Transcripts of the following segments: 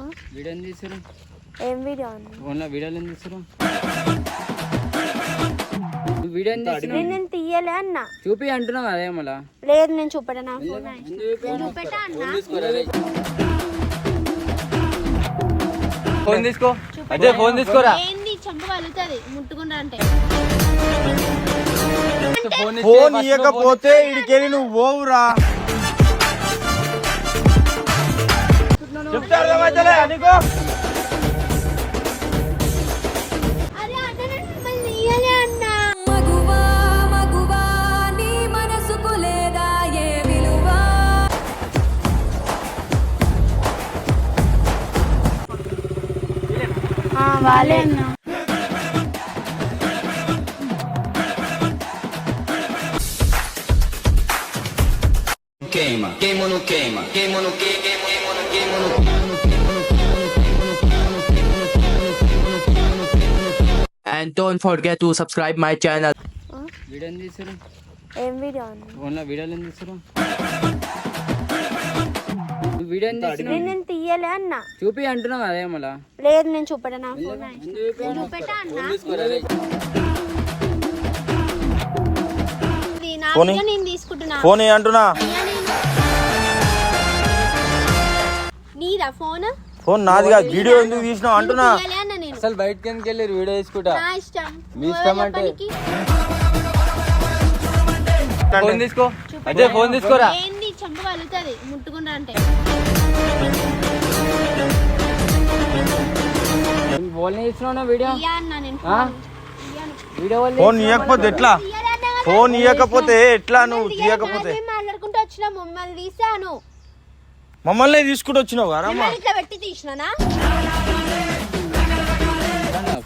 తీసారు ఏం వీడియో అన్న ఫోన్లో వీడియోలు ఏం తీసారు నేను తీయలే అన్న. చూపి అంటున్నావు అదే మళ్ళా లేదు నేను చూపెట్టా నా ఫోన్ చూపెట్టా అన్న. ఫోన్ తీసుకో అదే ఫోన్ తీసుకోరా? ఏంది? చంప వలుతుంది ముట్టుకుంటా అంటే. ఫోన్ ఫోన్ ఇవ్వకపోతే ఇడికెళ్ళి నువ్వు పోవురా. విలువా వాళ్ళే అన్న Queima, queima não queima? Queima não queima? Queima queima? And don't forget to subscribe my channel. Video ఏం తీసారు ఏం వీడియో వీడియోలు ఏం తీసారు నేను తీయలే అన్న. చూపి అంటున్నావు అదే మళ్ళా. లేదు నేను చూపెట్టా నా ఫోన్ చూపెట్టా అన్న నేను తీసుకుంటున్నా. ఫోన్ అంటున్నా. ఫోన్? ఫోన్ నాది కాదు వీడియో ఎందుకు తీసినావు అంటున్నా? అసలు బయటకి ఎందుకు వెళ్ళారు వీడియో తీసుకుంటా? నా ఇష్టం. మీ ఇష్టం అంటే? చెప్పనీకి. ఫోన్ తీసుకో. అదే ఫోన్ తీసుకోరా? ఏంది చంప వలుతుంది ముట్టుకుంటా అంటే. Phone తీసినావు video? తీయా అన్న నేను ఆ? ఫోన్. తీయను. వీడియో వాళ్ళు ఫోన్ ఇవ్వకపోతే ఎట్లా? తీయలే అన్న కదా. ఫోన్ ఇవ్వకపోతే ఎట్లా నువ్వు తీయకపోతే? అన్న, మాట్లాడుకుంటూ వచ్చినా మమ్మల్ని తీసాను మమ్మల్ని తీసుకుంటూ వచ్చినావు కదా మిమ్మల్ని ఇట్లా పెట్టి తీసినానా?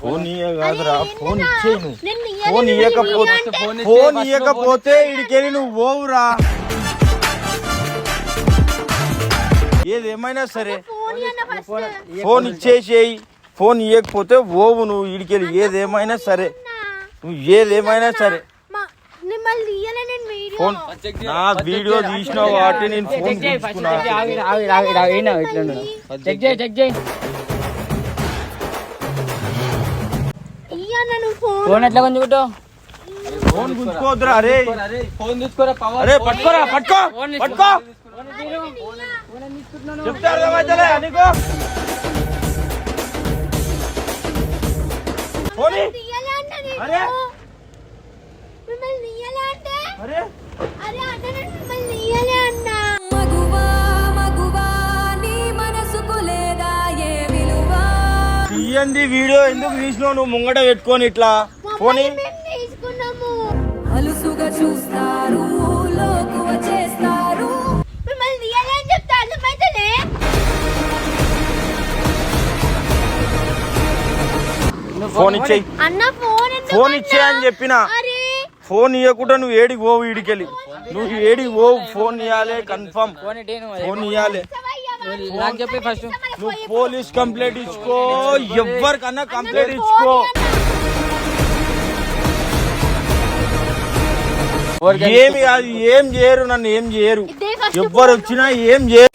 ఫోన్ ఇవ్వకాదురా ఫోన్ ఇచ్చేయి నువ్వు. నేను ఫోన్ ఇవ్వకపోతే తీయమంటే- ఫోన్ ఇచ్చే ఫోన్ first ఇవ్వకపోతే ఇడికెళ్ళి నువ్వు పోవురా. ఏది ఏమైనా సరే. ఫోన్ ఇయ్యన్న ఫస్ట్ ఫోన్ ఇచ్చేసేయి. ఫోన్ ఇవ్వకపోతే పోవు నువ్వు ఇడికెళ్ళి ఏదేమైనా సరే. నువ్వు ఏదేమైనా సరే. మిమ్మల్ని తీయలే నేను వీడియో. ఫోన్ నా వీడియో తీసినావు కాబట్టి నేను ఫోన్ చెక్ చేయి చెక్ చేయి. ఎట్లా కొంచెం ఫోన్ గుంజుకోవద్దురా అరే. ఫోన్ తీసుకోరా పవర్. అరే పట్టుకోరా పట్టుకో పట్టుకో. చెప్తే అర్థమైతలే నీకు ఫోన్ ఇ- తీయలే అన్న నేను. అరే. మిమ్మల్ని వీడియో ఎందుకు తీసినావు నువ్వు ముంగట పెట్టుకొని ఇట్లా? అలుసుగా చూస్తారు లోకువ చేస్తారు మిమ్మల్ని చెప్తే అర్థమైతలే. ఫోన్ ఇచ్చేయి. అన్న ఫోన్ ఎందుకు ఫోన్ అన్న? ఇచ్చేయి అని చెప్పిన. ఫోన్ ఇవ్వకుండా నువ్వు ఏడికి పోవు ఈడికెళ్ళి. నువ్వు ఏడికి పోవు ఫోన్ ఇవ్వాలి కన్ఫర్మ్ ఫోన్ ఇవ్వాలి చెప్పి ఫస్ట్ నువ్వు పోలీస్ కంప్లైంట్ ఇచ్చుకో ఎవరికన్నా కంప్లైంట్ ఇచ్చుకో. ఏమి కాదు ఏం చేయరు నన్ను ఏం చేయరు. ఎవ్వరు వచ్చినా ఏం చేయరు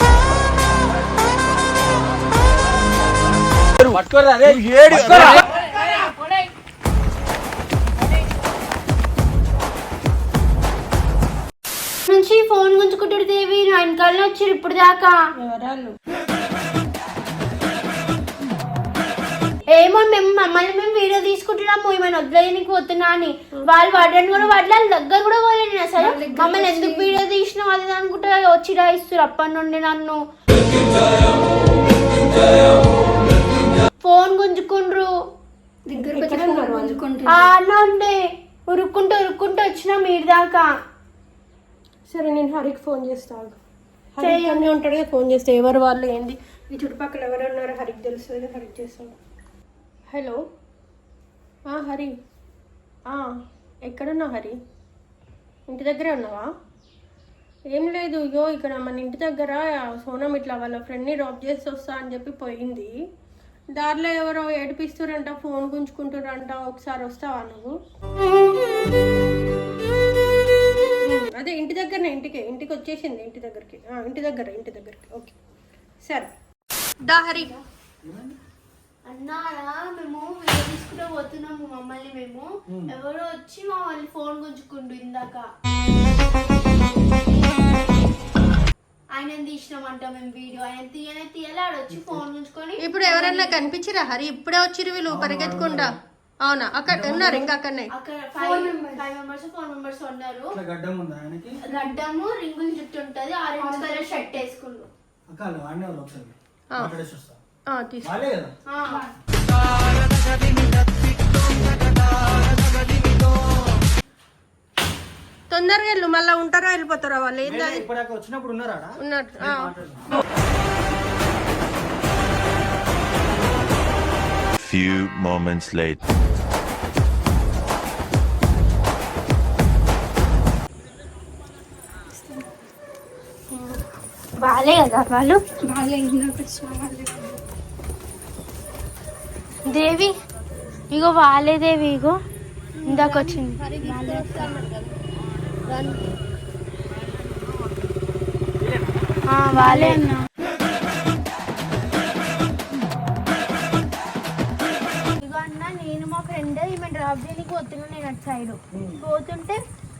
పట్టుకోరా నువ్వు ఏడి నా వెనకాలనే వచ్చారు ఇప్పుడు దాకా ఏమో మేము మమ్మల్ని మేము వీడియో తీసుకుంటున్నాము ఏమైనా వదిలేయనికి పోతున్నా అని. వాళ్ళు వాడని కూడా వాళ్ళ దగ్గర కూడా పోలేదు అసలు. మమ్మల్ని ఎందుకు వీడియో తీసినాం అది ఇది అనుకుంటే వచ్చి రాయిస్తారు అప్పటి నుండి నన్ను. ఫోన్ గుంజుకుండ్రు. ఆ అన్న ఉండే. ఉరుక్కుంటూ ఉరుక్కుంటూ వచ్చినా మీరు దాకా. సరే నేను హరికి ఫోన్ చేస్తాను అన్నీ ఉంటాడు కదా ఫోన్ చేస్తే ఎవరు వాళ్ళు ఏంది? ఈ చుట్టుపక్కల ఎవరు ఉన్నారో హరికి తెలుస్తుంది హరికి చేస్తాడు. హలో. ఆ, హరి. ఆ, ఎక్కడున్నావు హరి? ఇంటి దగ్గరే ఉన్నావా? ఏం లేదు ఇగో ఇక్కడ మన ఇంటి దగ్గర సోనం ఇట్లా వాళ్ళ ఫ్రెండ్ని డ్రాప్ చేసి వస్తా అని చెప్పి పోయింది. దారిలో ఎవరో ఏడిపిస్తురంట ఫోన్ గుంజుకుంటురంట ఒకసారి వస్తావా నువ్వు? అదే ఇంటి దగ్గరనే ఇంటికి ఇంటికి వచ్చేసింది ఇంటి దగ్గరికి. ఆ, ఇంటి దగ్గర ఇంటి దగ్గరికి. ఓకే. సరే. దా హరి అన్నారా మేము వీడియో తీసుకుంటూ పోతున్నాము మమ్మల్ని మేము. ఎవరో వచ్చి మమ్మల్ని ఫోన్ గుంజుకుండు ఇందాక. ఆయన తీసినామంట మేము వీడియో. ఆయన తీయనే తీయలాడు వచ్చి ఫోన్ గుంజుకొని ఇప్పుడు ఎవరన్నా కనిపించిరా హరి? ఇప్పుడే వచ్చిరు వీళ్ళు పరిగెత్తుకుంటా. అవునా? అక్కడ ఉన్నారు ఇంకా అక్కడనే. అక్కడ five five members four members ఉన్నారు. గడ్డం ఉందా ఆయనకి? గడ్డము రింగులు జుట్టు ఉంటది ఆరెంజ్ కలర్ షర్ట్ వేసుకుండు. అక్క వాళ్ళు వాడినే వాళ్ళు ఒకసారి. మాట్లాడేసి వస్తా. ఆ, తీసుకో. వాళ్ళే కదా? ఆ. తొందరగా వెళ్ళు మళ్ళీ ఉంటారా వెళ్ళిపోతారా వాళ్ళు? ఏంది వచ్చినప్పుడు ఉన్నారా? ఉన్నట్టు ఆ. Few moments later. బాలే కదా వాళ్ళు? దేవి ఇగో వాలే దేవి ఇగో. ఇందాక వచ్చింది. ఆ, వాలే అన్న. ఇగో అన్న నేను మా ఫ్రెండ్ ఈమె డ్రాప్ చేయడానికి పోతున్నా నేను అటు సైడ్ పోతుంటే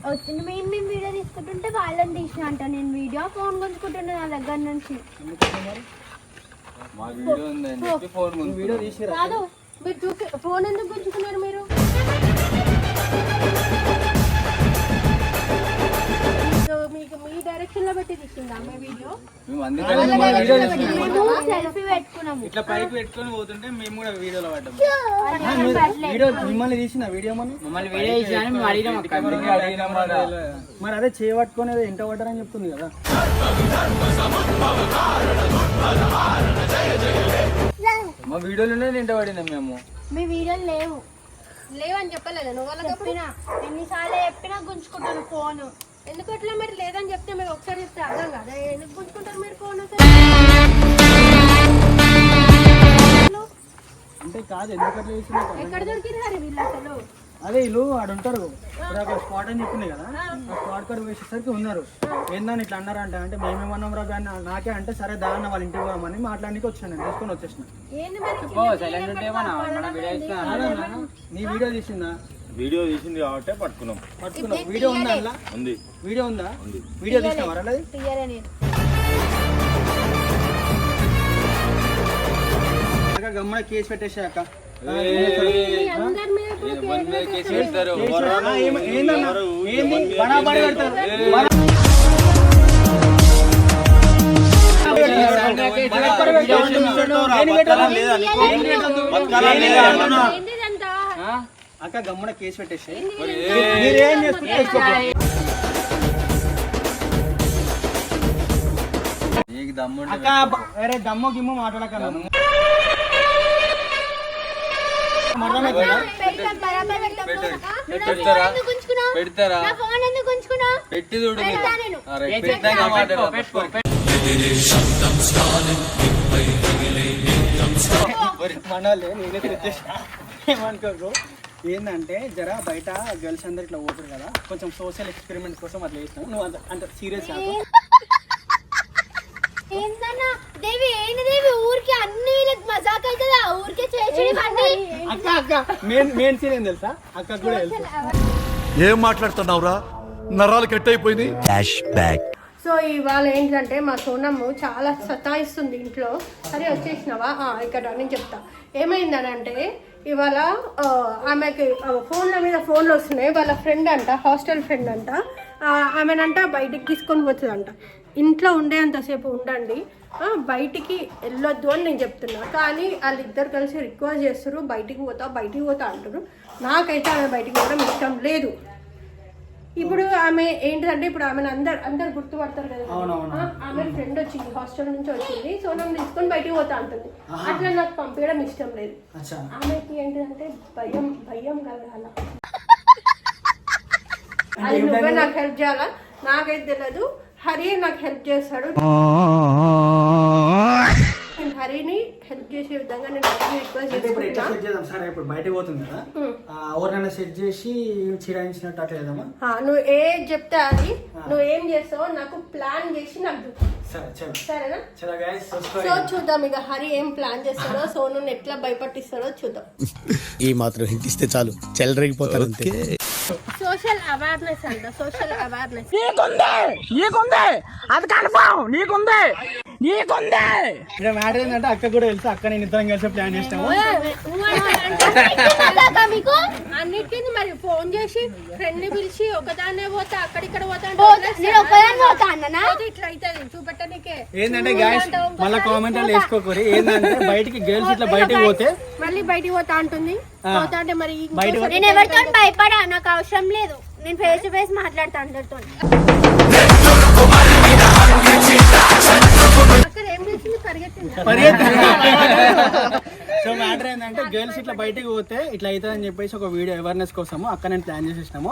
వచ్చింది. మేము మేము వీడియో తీసుకుంటుంటే వాళ్ళని తీసిన అంట నేను వీడియో ఫోన్ గుంజుకుంటున్నా నా దగ్గర నుంచి. కాదు మీరు చూసి ఫోన్ ఎందుకు గుంజుకున్నారు మీరు? మీకు మీ డైరెక్షన్లో పెట్టి తీసిందా మీ వీడియో మేము అందుకని మా వీడియో తీసుకున్నాం. మేము సెల్ఫీ పెట్టుకున్నాము. ఇట్లా పైకి పెట్టుకొని పోతుంటే మేము కూడా వీడియోలో అది. వీడియో మిమ్మల్ని తీసిన వీడియో మనం మమ్మల్ని వీడియో ఇచ్చినా మేము అడిగినాం అక్క. అందుకే అడిగినాం మాట. మరి అదే చేయబట్టుకొని ఎంట పడ్డారని చెప్తుంది కదా. మా వీడియోలోనే తింట పడినాం మేము? మీ వీడియోలు లేవు. లేవని చెప్పలేదు. నువ్వు వాళ్ళకి చెప్పినా. ఎన్నిసార్లు చెప్పినా గుంజుకుంటాను ఫోన్. ఎందుకు అట్లా మరి లేదని చెప్తే మీరు ఒకసారి చెప్తే అర్థం కాదా? ఎందుకు మీరు ఫోన్ అంటే కాదు ఎందుకు అట్లా చేసిన ఎక్కడ దొరికింది హరి వీళ్ళు అసలు? అదే వీళ్ళు ఆడ ఉంటారు. ఇప్పుడు అక్కడ స్పాట్ అని చెప్పింది కదా ఆ. స్పాట్ కాడ వేసేసరికి ఉన్నారు. ఏందని ఇట్లా అన్నారంట అంటే మేమేమన్నాం రా అని నాకే అంటే సరే దాన్న వాళ్ళ ఇంటికి పోదామని మాట్లాడడానికి వచ్చాను నేను తీసుకొని వచ్చేసిన. ఏంది మరి ఓ సైలెంట్ ఉంటేమన్నా మన వీడియో ఇస్తున్నా అదేనా? నీ వీడియో తీసిందా? వీడియో తీసింది కాబట్టి పట్టుకున్నాం పట్టుకున్నావు వీడియో ఉందా అందులో ఉంది వీడియో ఉందా వీడియో అలా తీయలే నేను అక్క గమ్మున కేసు కేసు పెడతారు ఏంది పెడతారు. అక్క గమ్మున కేసు పెట్టేసి మీరేం దమ్ముంటే అక్క వేరే దమ్ము గిమ్ము మాట్లాడక పెడతారా? పెట్టి చూడు మనోళ్ళే నేనే తెచ్చేసా ఏమనుకోకు ఏంటంటే జర బయట గర్ల్స్ అందరు ఇట్లా పోతారు కదా కొంచెం సోషల్ ఎక్స్పెరిమెంట్ కోసం అట్లా చేసినావు నువ్వు అంత అంత సీరియస్ కాదు ఏందన్నా? దేవి ఏంది దేవి? ఊరికి అన్ని వీళ్ళకి మజాక్ అవుతుందా? ఊరికే అక్క అక్క మెయిన్ మెయిన్ సీన్ ఏం తెలుసా? అక్క కూడా తెలుసు. ఏం మాట్లాడుతున్నావురా? నరాలు కట్ అయిపోయింది ఫ్లాష్ బ్యాక్ సో ఇవాళ ఏంటంటే మా సోనమ్ము చాలా సతాయిస్తుంది ఇంట్లో. సరే వచ్చేసినావా? ఆ, ఇక్కడ నేను చెప్తా. ఏమైందని అంటే ఇవాళ ఆమెకి ఫోన్ల మీద ఫోన్లు వస్తున్నాయి. వాళ్ళ ఫ్రెండ్ అంట హాస్టల్ ఫ్రెండ్ అంట. ఆమెనంట బయటికి తీసుకొని పోతుందంట. ఇంట్లో ఉండేంతసేపు ఉండండి. బయటికి వెళ్ళొద్దు అని నేను చెప్తున్నా. కానీ వాళ్ళిద్దరు కలిసి రిక్వెస్ట్ చేస్తారు బయటికి పోతా బయటికి పోతా అంటారు నాకైతే ఆమె బయటికి పోవడం ఇష్టం లేదు. ఇప్పుడు ఆమె ఏంటంటే ఇప్పుడు ఆమెను అందరు అందరు గుర్తుపడతారు కదా. ఆమె ఫ్రెండ్ వచ్చింది హాస్టల్ నుంచి వచ్చింది. సో నన్ను తీసుకొని బయటికి పోతా అంటుంది. అట్లా నాకు పంపించడం ఇష్టం లేదు. ఆమెకి ఏంటంటే భయం భయం కలగాల అది నువ్వే నాకు హెల్ప్ చేయాలా? నాకైతే తెలియదు హరి నాకు హెల్ప్ చేస్తాడు. నేను హరిని హెల్ప్ చేసే విధంగా నేను రిక్వెస్ట్ అంటే ఇప్పుడు ఎట్లా చేసుకుంటున్నా సెట్ చేద్దాం? సరే ఇప్పుడు బయటకు పోతుంది కదా. ఎవరినైనా సెట్ చేసి చిరాయించినట్టు అట్లా చేద్దామా? నువ్వు ఏ చెప్తే అది. నువ్వు ఏం చేస్తావో నాకు ప్లాన్ చేసి నాకు సరేనా? సో చూద్దాం ఇక హరి ఏం ప్లాన్ చేస్తాడో సోను ఎట్లా భయపట్టిస్తాడో చూద్దాం. ఈ మాత్రం హింట్ ఇస్తే చాలు. చెలరేగిపోతారు అంతే. సోషల్ అవేర్నెస్ అంట సోషల్ అవేర్నెస్ ఇక్కడ మ్యాటర్ ఏంటంటే అక్క కూడా తెలుసు అక్క నేను ఇద్దరం కలిసి ప్లాన్ మీకు? అన్నిటికీ మరి ఫోన్ చేసి ఫ్రెండ్ని పిలిచి ఒకదాన్నే పోతే అక్కడిక్కడ పోతా అంటే నేను పోతా అన్ననా? ఇట్లా అవుతుంది ఏంటంటే గాయస్ మళ్ళీ కామెంట్ వేసుకోకూరి. ఏంటంటే బయటికి గర్ల్స్ ఇట్లా బయటికి పోతే మళ్ళీ బయటికి పోతా అంటుంది. పోతా అంటే మరి నేను ఎవరితో భయపడా? నాకు అవసరం లేదు. నేను ఫేస్ టు ఫేస్ మాట్లాడతా అందరితో సో మ్యాటర్ ఏంటంటే గర్ల్స్ ఇట్లా బయటకు పోతే ఇట్లా అవుతుందని చెప్పేసి ఒక వీడియో అవేర్నెస్ కోసము అక్కడ నేను ప్లాన్ చేసేసినాము.